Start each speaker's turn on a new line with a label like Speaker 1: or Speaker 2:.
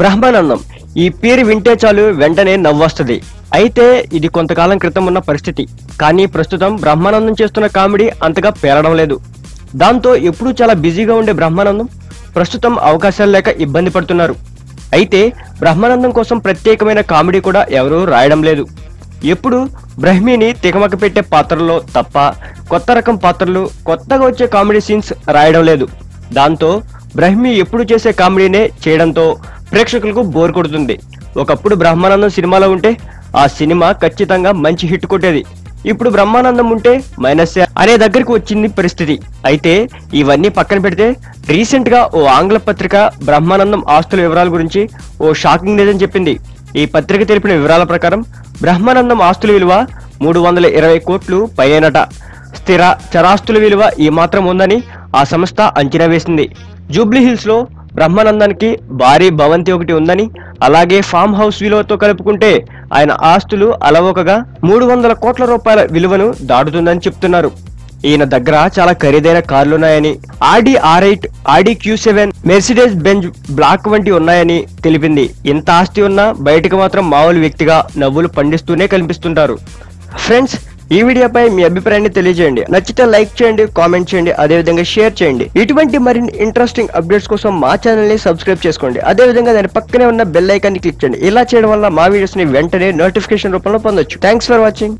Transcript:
Speaker 1: బ్రహ్మానందం. ఈ పేరు వింటే చాలు వెంటనే నవ్వొస్తుంది. అయితే ఇది కొంతకాలం క్రితం ఉన్న పరిస్థితి. కానీ ప్రస్తుతం బ్రహ్మానందం చేస్తున్న కామెడీ అంతగా పేరడం లేదు. దాంతో ఎప్పుడూ చాలా బిజీగా ఉండే బ్రహ్మానందం ప్రస్తుతం అవకాశాలు లేక ఇబ్బంది పడుతున్నారు. అయితే బ్రహ్మానందం కోసం ప్రత్యేకమైన కామెడీ కూడా ఎవరూ రాయడం లేదు. ఎప్పుడు బ్రహ్మిని తికమక పెట్టే పాత్రల్లో తప్ప కొత్త రకం పాత్రలు కొత్తగా వచ్చే కామెడీ సీన్స్ రాయడం లేదు. దాంతో బ్రహ్మి ఎప్పుడు చేసే కామెడీనే చేయడంతో ప్రేక్షకులకు బోర్ కొడుతుంది. ఒకప్పుడు బ్రహ్మానందం సినిమాలో ఉంటే ఆ సినిమా ఖచ్చితంగా మంచి హిట్ కొట్టేది. ఇప్పుడు బ్రహ్మానందం ఉంటే మైనస్ అనే దగ్గరికి వచ్చింది పరిస్థితి. అయితే ఇవన్నీ పక్కన పెడితే రీసెంట్గా ఓ ఆంగ్ల పత్రిక బ్రహ్మానందం ఆస్తుల వివరాల గురించి ఓ షాకింగ్ నిజం చెప్పింది. ఈ పత్రిక తెలిపిన వివరాల ప్రకారం బ్రహ్మానందం ఆస్తుల విలువ మూడు వందల ఇరవై కోట్లు పైనట స్థిర చరాస్తుల విలువ ఈ మాత్రం ఉందని ఆ సంస్థ అంచనా వేసింది. జూబ్లీ హిల్స్లో బ్రహ్మానందానికి భారీ భవంతి ఒకటి ఉందని అలాగే ఫామ్ హౌస్ విలువతో కలుపుకుంటే ఆయన ఆస్తులు అలవోకగా మూడు వందల కోట్ల రూపాయల విలువను దాటుతుందని చెప్తున్నారు. ఈయన దగ్గర చాలా ఖరీదైన కార్లున్నాయని Audi R eight Audi Q seven Mercedes Benz black వంటి ఉన్నాయని తెలిపింది. ఇంత ఆస్తి ఉన్నా బయటకు మాత్రం మామూలు వ్యక్తిగా నవ్వులు పండిస్తూనే కనిపిస్తుంటారు. ఫ్రెండ్స్ ఈ వీడియోపై మీ అభిప్రాయాన్ని తెలియజేయండి. నచ్చితే లైక్ చేయండి కామెంట్ చేయండి అదేవిధంగా షేర్ చేయండి. ఇటువంటి మరిన్ని ఇంట్రెస్టింగ్ అప్డేట్స్ కోసం మా ఛానల్ని సబ్స్క్రైబ్ చేసుకోండి. అదేవిధంగా దాని పక్కనే ఉన్న బెల్ ఐకాన్ని క్లిక్ చేయండి. ఇలా చేయడం వల్ల మా వీడియోస్ని వెంటనే నోటిఫికేషన్ రూపంలో పొందొచ్చు. Thanks for watching